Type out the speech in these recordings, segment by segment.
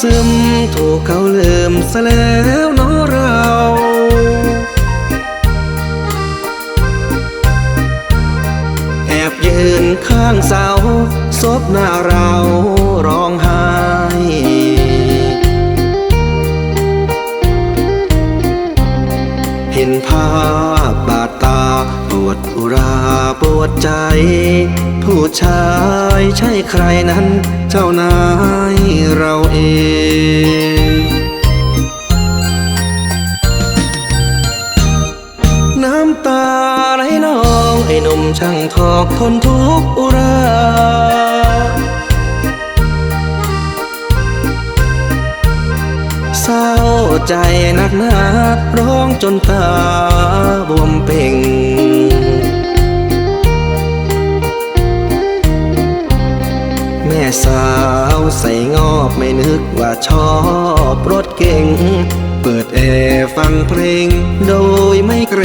ซึมถูกเขาลืมซะแล้วเนอเราแอบยืนข้างเสาซบหน้าเราร้องไห้เห็นภาพบาดตาปวดอุราปวดใจ ชายใช่ใครนั้น เจ้านายเราเองน้ำตาไหลนองไอ้นมช่างทอกทนทุกข์อุราเศร้าใจนักหนาร้องจนตาบวมเป่ง ว่าชอบรถเก่ง เปิดแอร์ฟังเพลง โดยไม่เกร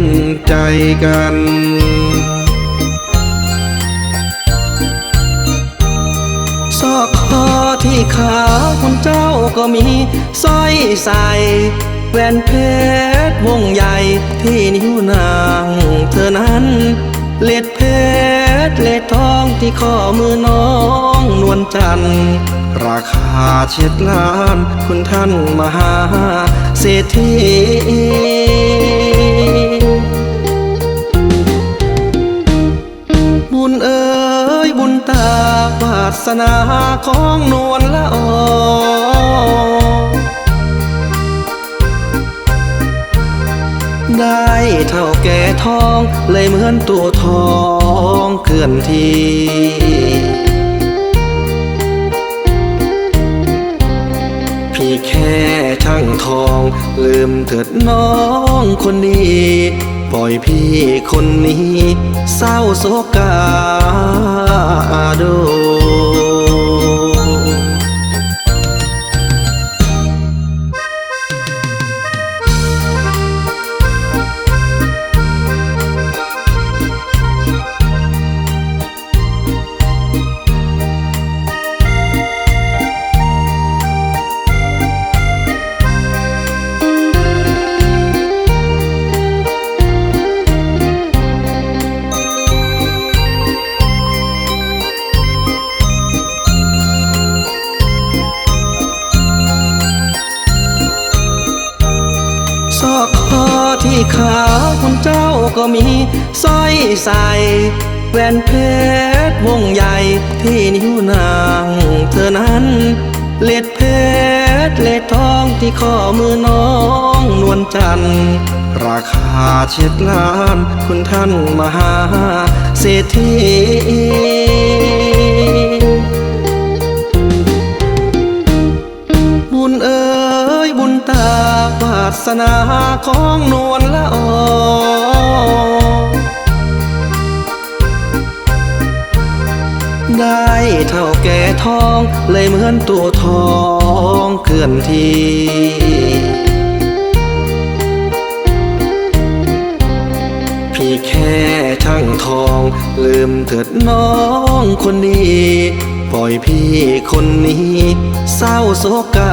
งใจกันซอกคอที่ขาคุณเจ้าก็มีสร้อยใส่แหวนเพชรวงใหญ่ที่นิ้วนางเธอนั้นเล็ดเพชร เล็ดทองที่ข้อมือน้องนวลจันทร์ราคาเช็ดล้านคุณท่านมหาเศรษฐีบุญเอ๋ยบุญตาวาสนาของนวลละออ ได้เท่าแก่ทอง เลยเหมือนตัวทองเคลื่อนที่พี่แค่ช่างทอง ลืมเถิดน้องคนนี้ ปล่อยพี่คนนี้ เศร้าโศกาดู ซอกคอที่ขาคุณเจ้าก็มีสร้อยใส่แหวนเพชรวงใหญ่ที่นิ้วนางเธอนั้นเล็ดเพชรเล็ดทองที่ข้อมือน้องนวลจันทร์ราคาเช็ดล้านคุณท่านมหาเศรษฐี สนาของนวลละออได้เท่าแก่ทอง เลยเหมือนตัวทองเคลื่อนที่ พี่แค่ช่างทอง ลืมเถิดน้องคนนี้ปล่อยพี่คนนี้ เศร้าโศกา